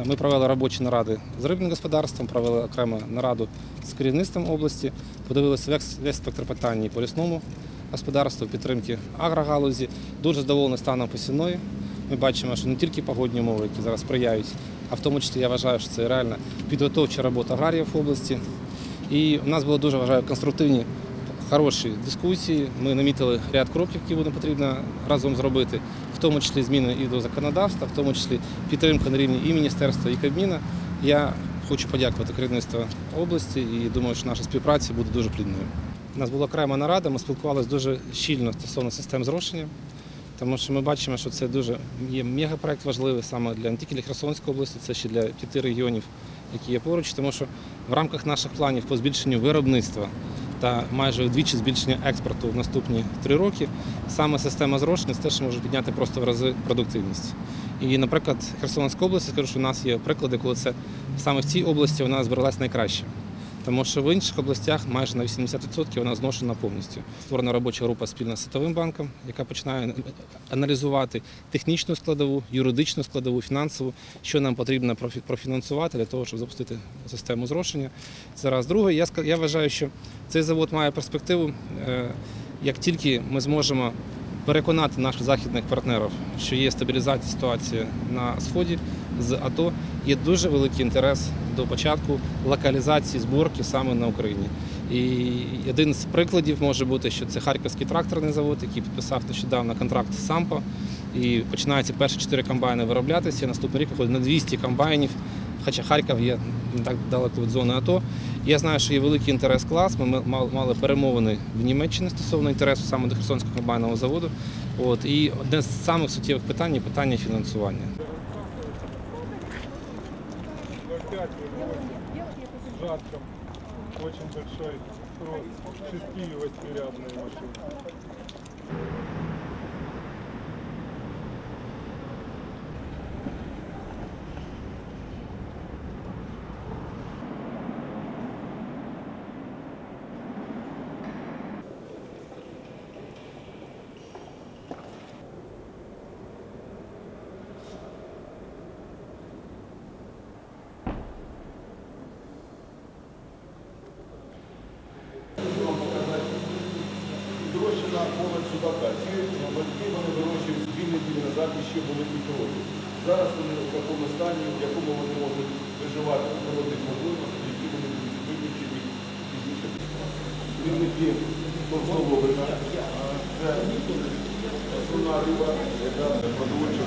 Е, Ми провели робочі наради з рибним господарством, провели окрему нараду з керівництвом області, подивилися весь, весь спектр питань по лісному господарству, підтримки агрогалузі. Дуже задоволений станом посівної. Ми бачимо, що не тільки погодні умови, які зараз сприяють, а в тому числі я вважаю, що це реальна підготовча робота аграріїв в області. І у нас було дуже вважаю конструктивні, хороші дискусії. Ми намітили ряд кроків, які буде потрібно разом зробити, в тому числі зміни і до законодавства, в тому числі підтримка на рівні і міністерства, і Кабміна. Я хочу подякувати керівництву області і думаю, що наша співпраця буде дуже плідною. У нас була окрема нарада, ми спілкувалися дуже щільно стосовно систем зрошення. Тому що ми бачимо, що це дуже є мегапроект важливий саме для не тільки для Херсонської області, це ще для п'яти регіонів, які є поруч, тому що в рамках наших планів по збільшенню виробництва та майже вдвічі збільшення експорту в наступні три роки, саме система зрошення що може підняти просто в рази продуктивність. І, наприклад, Херсонська область, скажу, що у нас є приклади, коли це саме в цій області вона збереглася найкраще. Тому що в інших областях майже на 80% вона зношена повністю. Створена робоча група спільно з Світовим банком, яка починає аналізувати технічну складову, юридичну складову, фінансову, що нам потрібно профі- профінансувати для того, щоб запустити систему зрошення. Це раз. Друге, я я вважаю, що цей завод має перспективу, е, як тільки ми зможемо переконати наших західних партнерів, що є стабілізація ситуації на сході з АТО, є дуже великий інтерес до початку локалізації зборки саме на Україні. І один з прикладів може бути, що це Харківський тракторний завод, який підписав нещодавно контракт з Сампо. І починаються перші чотири комбайни вироблятися. Наступний рік виходить на 200 комбайнів. Хоча Харків є не так далеко від зони АТО. Я знаю, що є великий інтерес клас. Ми мали- перемовини в Німеччині стосовно інтересу саме до Херсонського комбайнового заводу. От і одне з самих суттєвих питань є питання фінансування. опять вывозят с жатком. Очень большой спрос. Шести и восьмирядные машины. Вирощена молодь судака. Ці батьки вони дві неділі назад і ще були і крові. Зараз вони в такому стані, в якому вони можуть виживати в природних можливостях, які вони будуть виключені пізніше. Рівники товстолобика. Це основна риба, яка продовольча.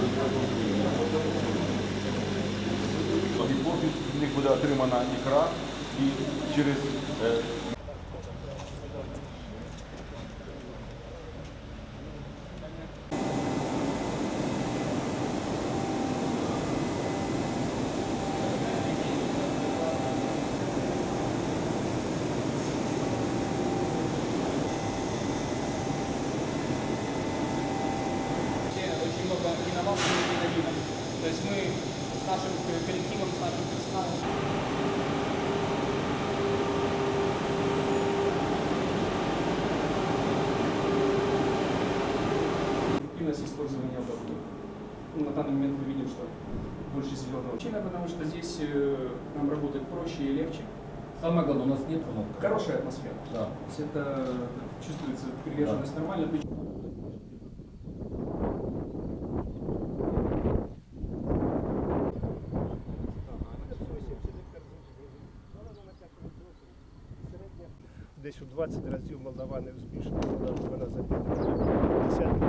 І в них буде отримана ікра і через То есть мы с нашим коллективом, с нашим персоналом эффективность использования воды. Ну, на данный момент мы видим, что больше зеленого. Причина, потому что здесь э, нам работать проще и легче. Самое главное, у нас нет промоков. Хорошая атмосфера. Да. То есть это чувствуется приверженность нормально. Десь у 20 разів молдавани успішні. Вона, вона запітна. 10